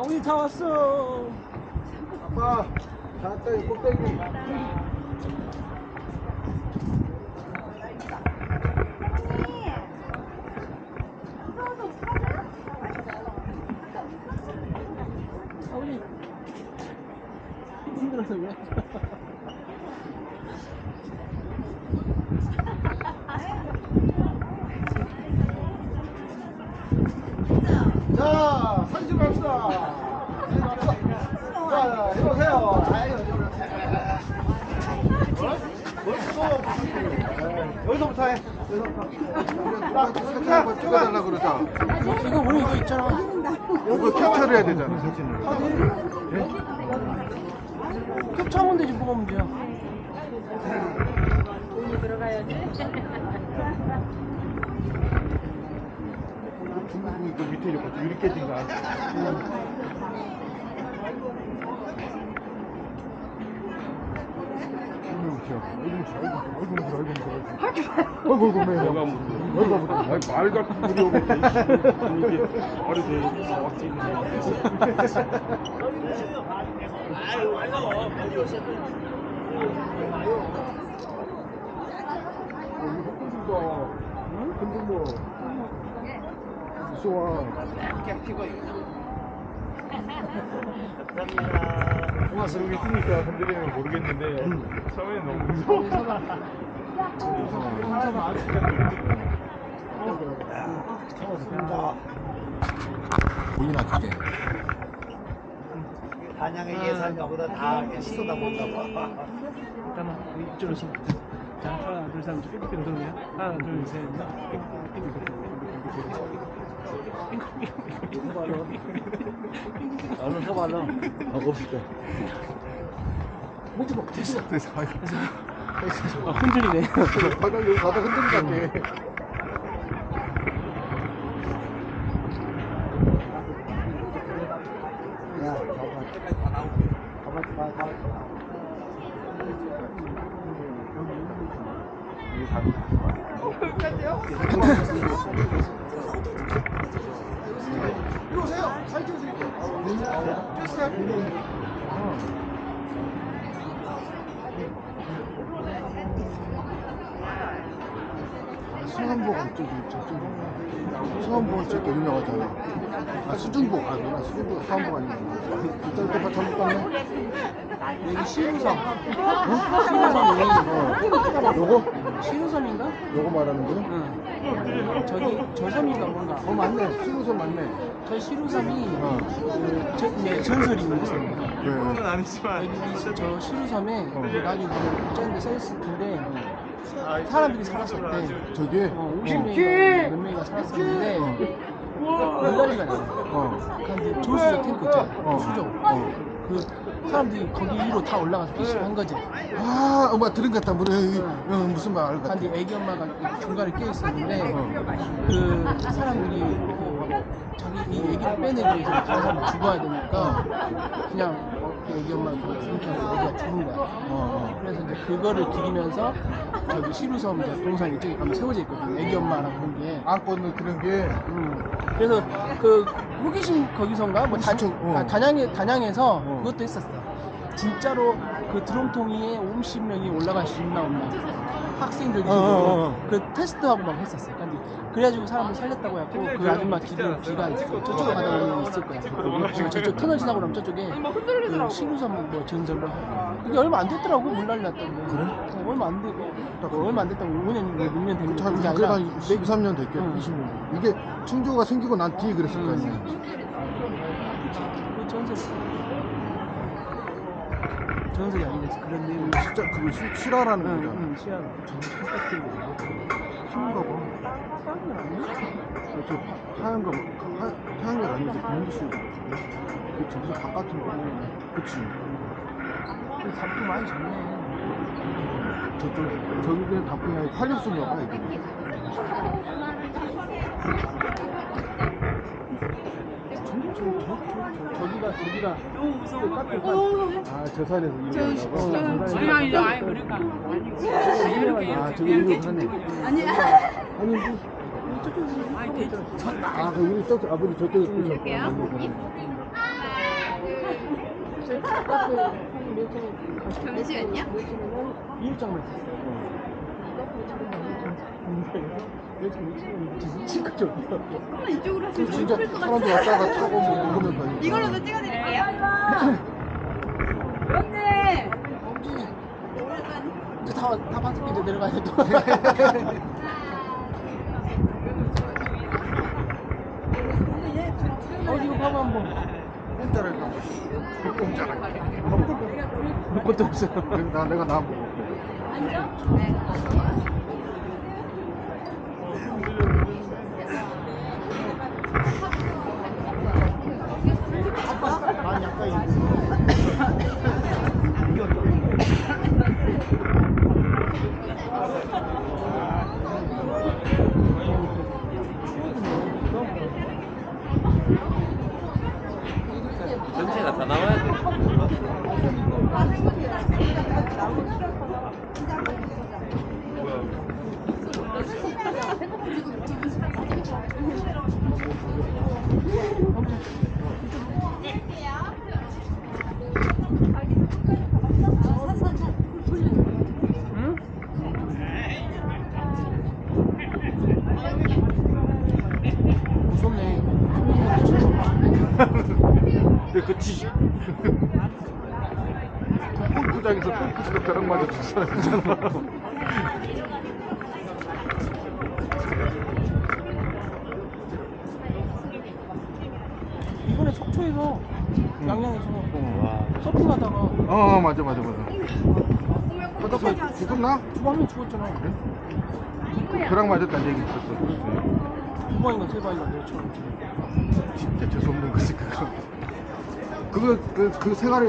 아버지 다 왔어. 아빠 다 여기 꼭대기 아버지 힘들어서 왜? 자 사진 좀 합시다 자 이리 오세요 아유 이리 오세요 벌써 여기서부터 해. 여기서부터 찍어달라 그러자. 이거 오늘 이거 있잖아. 이거 캡처를 해야 되잖아. 사진을 캡처하면 되지 뭐가 문제야. 중국 이거 밑에 이렇게 유리 깨진 거 아니야? 아이고 매 뭐가 아이고 아이고 아니, 말 같은 소리 있네. 이게 말이 돼. 왁지 근데 뭐 좋아 와서 여기 있으니까 흔들리면 모르겠는데 처음에 너무 무서워. 보이나 그게? 단양의 예산가보다 다 쏟아 본다 봐. 잠깐만 이쪽으로 서. 자 하나 둘셋 빙빙 돌려. 하나 둘셋 얼른 서발로. 아 없을까 목이 막 됐어. 됐어. 아, 흔들리네. 바닥 여기 바닥 흔들리게 야 가만 가만 가만 가만 이리 수원보가 저기 저쪽에 수원보가 저기 유명하잖아. 아 수중보 아 뭐야 수중보가 수원보가 아니고 진짜 이렇게 잘못 봤네. 여기 시루섬. 어. 요거 시루섬인가? 요거 말하는 거야? 응. 저기 저 섬인가 뭔가. 어 맞네. 수루선 맞네. 저 시루섬이 어. 그 저, 네, 전설이 있는 섬이에요. 네. 아니지만 여기 저 시루섬에 어. 나중에 짠데 써있을 텐데 사람들이 살았었대. 저기 어, 50명인가 몇 명이가 살았었는데 물난리가 나요. 어. 근데 조수석 탱크 있잖아. 어. 수조. 어. 그 사람들이 거기 위로 다 올라가서 피싱한 거지. 아, 엄마 들은 것 같다. 뭐, 어, 무슨 말 같아. 근데 애기 엄마가 중간에 끼어 있었는데 어. 그 사람들이 그 자기 이 애기를 빼내기 위해서 다른 사람 죽어야 되니까 그냥 어, 그 애기 엄마가 그렇게 해서 애기가 죽은 거야. 어, 그래서 이제 그거를 기리면서 저기 시루섬 이제 동산 이쪽에 가면 세워져 있거든. 애기 엄마랑 그런 게. 어. 안고는 그런 게. 음. 그래서 그 호기심 거기선가 뭐 단, 어. 아, 단양에 단양에서 어. 그것도 했었어. 진짜로 그 드럼통이에 50명이 올라갈 수 있나 없나 학생들 어, 어, 어. 그 테스트하고 막 했었어. 근데 그래가지고 사람들 살렸다고 해갖고 그 아줌마 기도 기가 있어. 저쪽에 가다 보면 있을 거야. 어, 저쪽 터널 지나고 나면 저쪽에 그 시루섬 뭐 전설로 하고 그게 얼마 안 됐더라고 물난리 났다고. 그래? 어, 얼마 안 되고 어, 얼마 안 됐다고 5년 6년 됐는데 참, 그게 그래, 아니라 한 2, 3년 됐겠, 응. 20년. 이게 충조가 생기고 난 뒤에 그랬을 거 아니야. 그 전설 이 전설이 아니겠지 그런 내용이 진짜 그거 시, 실화라는 응, 거잖아. 응, 시야 신가 봐. 저, 저 파- 하얀 거, 하, 하얀 게 아니지. 공기 씨. 그 저기서 바깥은 거. 그치. 잡고 많이 잡네 저쪽, 저기 그냥 답변이 아니고 활력소인가 봐, 이게. 저기가 저기가 그 카페 아, 저 산에서 이용한다고? 아니 아니 아니 그러니까 아니 아, 저기 이용하네. 아니 아니, 뭐. 아, 그 우리 저쪽, 아버지 저쪽에 또 볼게요. 잠시만요. 이일장만 있었어요. 조금만 이쪽으로 하시면 그 진짜 사람들 왔다 갔다 타고 뭐 먹으면 다니까. 이걸로도 찍어드릴게요. 언니. 이제 다, 다게 이제 내려가야 돼. 또. 어, 이거 봐봐, 한번. 공짜를 가. 공짜를. 그것도 없어요. 나 내가 나 먹어. 아니, 전체가 다 나와야 돼. 응? 무섭네. 근데 그치. 골프장에서 골프치다 벼락 맞아 있잖아. 이번에 속초에서 양양에서 어. 서핑하다가 어 맞아 맞아 맞아. 바다서 죽었나? 두 방이 죽었잖아. 벼락 맞았다는 얘기 들었어. 두 방인가 세 방인가 내처럼. 진짜 재수없는 거지 그거. 그거 그, 그 생활을